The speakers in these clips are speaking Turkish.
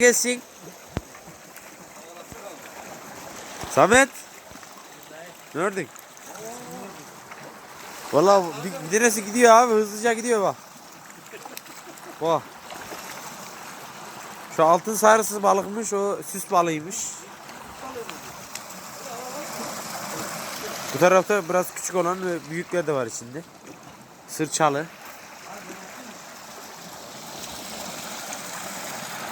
gelsin. Samet. Nerede? Valla bir, bir gidiyor abi hızlıca gidiyor bak. Bak. Şu altın sarısı balıkmış o süs balığıymış. Bu tarafta biraz küçük olan ve büyükler de var içinde. Sırçalı.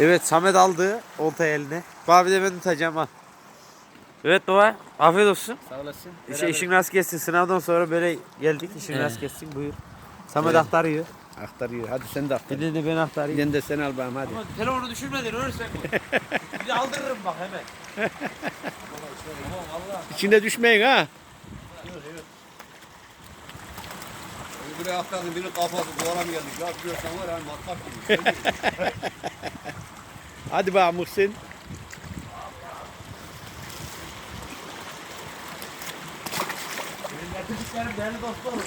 Evet Samet aldı olta eline. Abi de ben tutacağım ha. Evet baba afiyet olsun. Sağ olasın. İşe işin rast kessin. Sınavdan sonra böyle geldik. İşin Evet. rast kessin buyur. Samet Evet. aktarıyor. Aktarıyor. Hadi sen de aktar. Bir de ben aktarayım. Bir de sen al bakalım hadi. Ama telefonu düşürmedin ölürsen. bir de aldırırım bak hemen. İçinde düşmeyin ha. Buraya atladın biri kafası duvara mı geldik? Ya biliyorsan var yani matkap gibi. Hadi bakalım Muhsin. Benim getirtiklerim değerli dostlarım.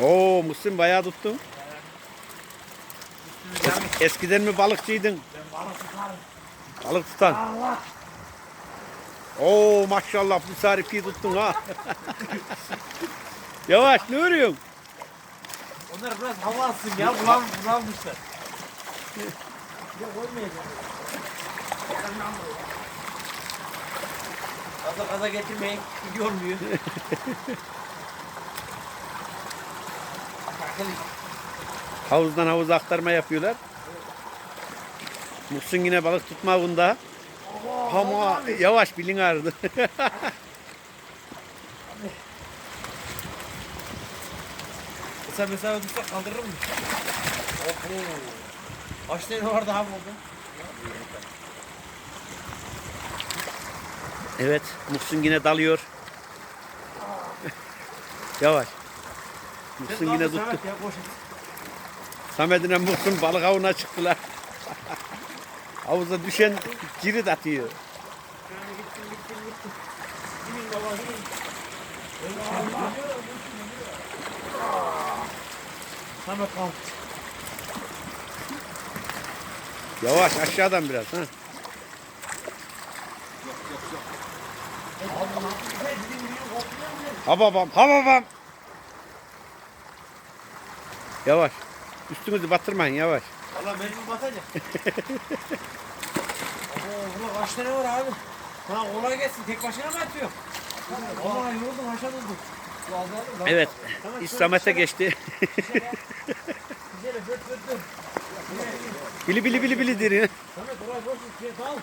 Oo Muhsin bayağı tuttun. Es- eskiden mi balıkçıydın? Ben balık tutarım. Balık tutan. Allah. Oo maşallah bu sarifi tuttun ha. Yavaş ne örüyorsun? Onlar biraz hava alsın ya. Bulan, bulanmışlar. Ya koymayacağım. Gaza gaza getirmeyin. Gidiyor olmuyor. Havuzdan havuza aktarma yapıyorlar. Muhsin yine balık tutma bunda. Ama yavaş bilin ağrıdı. Sen mesela ödüşse kaldırır mı? Oho. Kaç tane vardı abi orada? evet Muhsin yine dalıyor. yavaş. Muhsin yine tuttu. Samet ya boş et. Samet'ine Muhsin balık avına çıktılar. Havuza düşen cirit atıyor. Yani gitsin gitsin gitsin. Gidin baba gidin. Samet kalk. Yavaş aşağıdan biraz. Ha. Ha babam, ha babam. Yavaş. Üstünüzü batırmayın yavaş. Valla mecbur batacak. Oo, burada kaç tane var abi? Ha kolay gelsin. Tek başına mı atıyor? Valla yoruldum haşa durdum. Evet. İş Samet'e geçti. Bili bili bili bili al.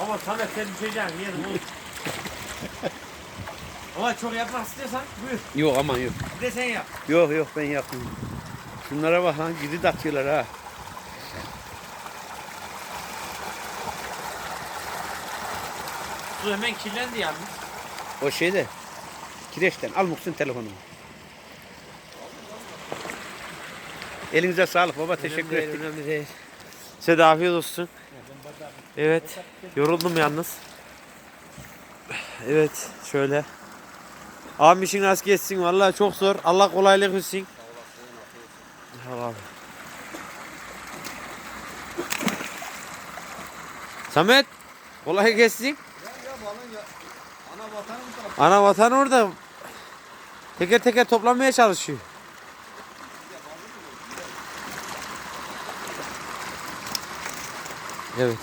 Ama Samet sen düşeceksin yerim oğlum. Ama çok yapmak istiyorsan buyur. Yok aman yok. Bir de sen yap. Yok yok ben yapmıyorum. Şunlara bak lan cirit atıyorlar ha. Su hemen kirlendi yalnız. O şeyde. Kireçten al Muhsin telefonumu. Elinize sağlık baba teşekkür ettik. Önemli değil. Size de afiyet olsun. Evet. Yoruldum yalnız. Evet. Şöyle. Abi işin rast geçsin. Vallahi çok zor. Allah kolaylık versin. Abi. Samet. Kolay gelsin. Ya balın ya. Ana vatanı mı tarafı? Ana vatan orada. Teker teker toplamaya çalışıyor. Evet.